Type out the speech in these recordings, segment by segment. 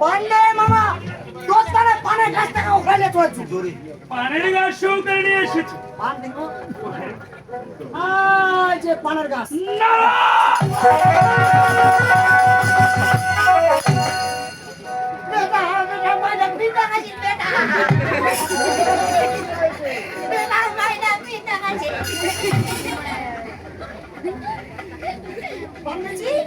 পান্ডে মামা তোর তারে পানের গাছ শো করে নিয়ে এসেছি। পান দেখো। আয় পানের গাছ। বেটা বেটা বাইরে পিতা বেটা। বেটা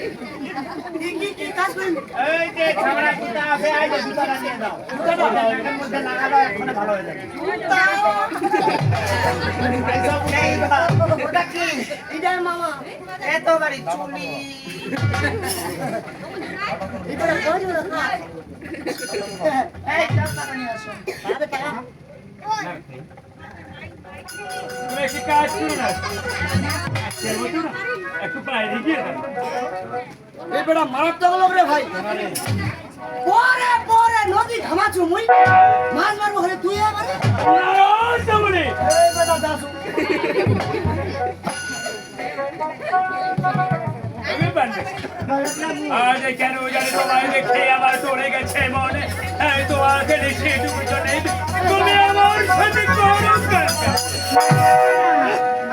কি কি কি এই যে ছাগলা কুত্তা আছে আই যে দুটাটা নিয়ে দাও দুটাটা এটার মধ্যে লাগা দাও এক্ষুনি ভালো হয়ে যাবে এসব নেই। ওটা কি ইডার মামা এত বাড়ি চুলি ইডার কই না এই টাকা নিয়ে আসো আবে টাকা তুমি একটি কাজ করো না আজকের মতো না একটু বাইরে গিয়ে দেখো। এই বেটা মারাত্মক লোক রে ভাই। পরে পরে নদী ঘামাচু মুই মাছ মারবো হলে তুই এবারে এই বেটা দাসু। আমি আজ কেন জানি তোমায় দেখে আমার চলে গেছে মনে। এই তুমি আমার সাথে করো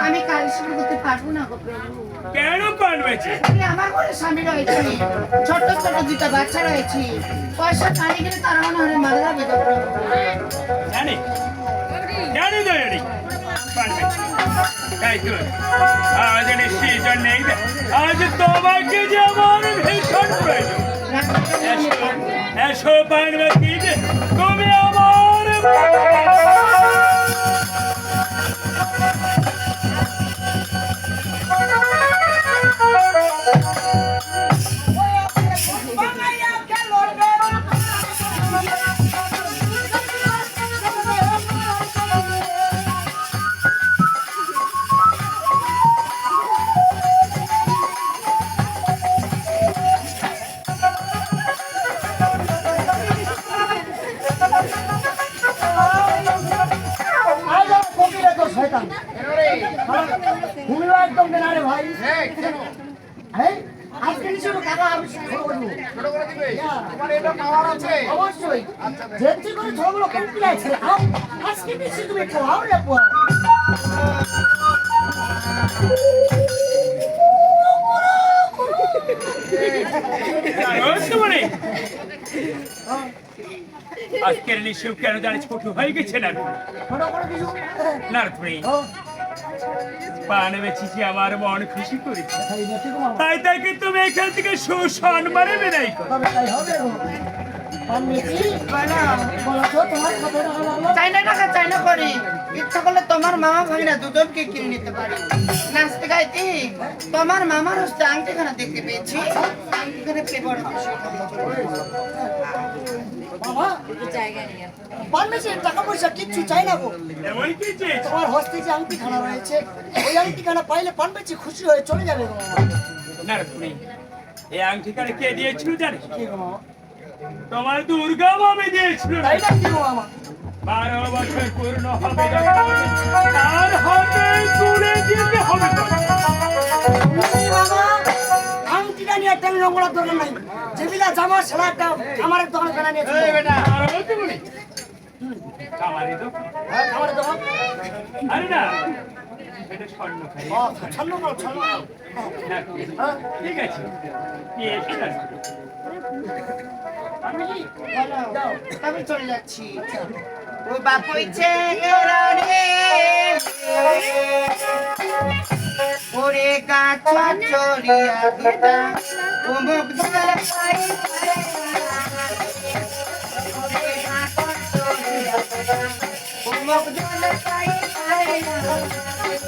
আমি কাল শুরু করতে পারব না গো প্রভু। পারবেছে আরে আমার ঘরে স্বামী রয়েছে। ছোট ছোট দুটা বাচ্চা রয়েছে। পয়সা কানে গেলে তারা মনে হয় মারা যাবে জানি। জানি তো জানি। তাই তো। আজ নিশ্চয় নেই আজ তোমাকে যে আমার ভীষণ প্রয়োজন। এসো এসো পার্বতী অবশ্যই। করে আজকে বেশি তুমি খাওয়াও মানে আজকের নিশ্চয় কেন জানিস ছোট হয়ে গেছে না ছোট না তুমি পান বেচিছি আমার মন খুশি করেছে। তাই তাকে তুমি এখান থেকে সুসম্মানে বিদায় করো? তবে তাই হবে গো। পান্ডেজি বলো তো তোমার কত টাকা লাগল চাইনা টাকা চাইনা করি। ইচ্ছা করলে তোমার মামা ভাই না দুজনকে কিনে নিতে পারি। নাচতে গাইতে তোমার মামার হচ্ছে আংটিখানা দেখতে পেয়েছি। আংটিখানে বাবা টাকা পয়সা কিচ্ছু চাই না গো। তোমার হস্তে যে রয়েছে ওই পাইলে খুশি হয়ে চলে যাবে গো এই কে দিয়েছিল জানিস? কি গো মামা? তোমার দুর্গা মামি দিয়েছিল। তাই না কি গো মামা? বারো বছর পূর্ণ হবে তার হাতে তুলে দিতে হবে নিয়ে একটা নোংরা দোকান নাই যেবিলা জামা সেটা একটা আমার দোকান কেনা নিয়ে আর না এটা স্বর্ণ করো হ্যাঁ ঠিক তবে চলে যাচ্ছি ও বাপু ইচ্ছে ওরে দুটা ও মুখ ধরে পাই পাই পাই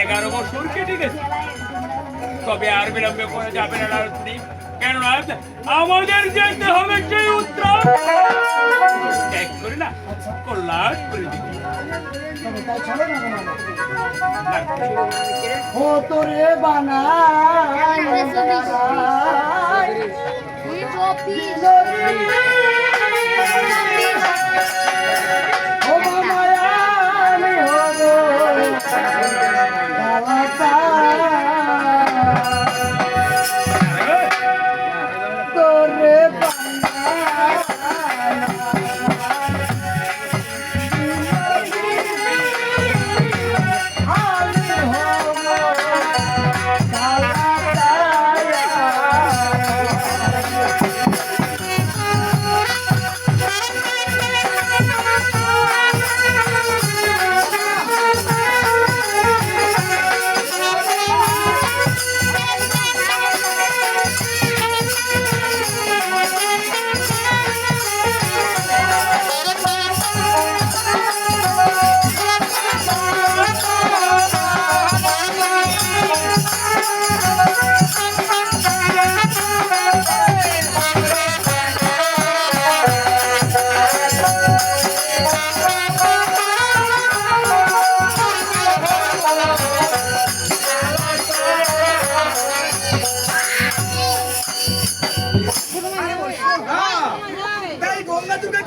এগারো বছর কেটে গেছে। তবে আর বিলম্বে করা যাবে না কেননা আমাদের যেতে হবে সেই উত্তর। এক করে না কল্যাণ করে দিবি। তবে তাই চলো না গো মামা রাত্রি। ও তোরে বানাই। ও মামা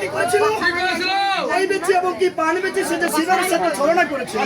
কি করেছিল? এই পান বেচে সেটা শিবের সাথে ছলনা করেছিল।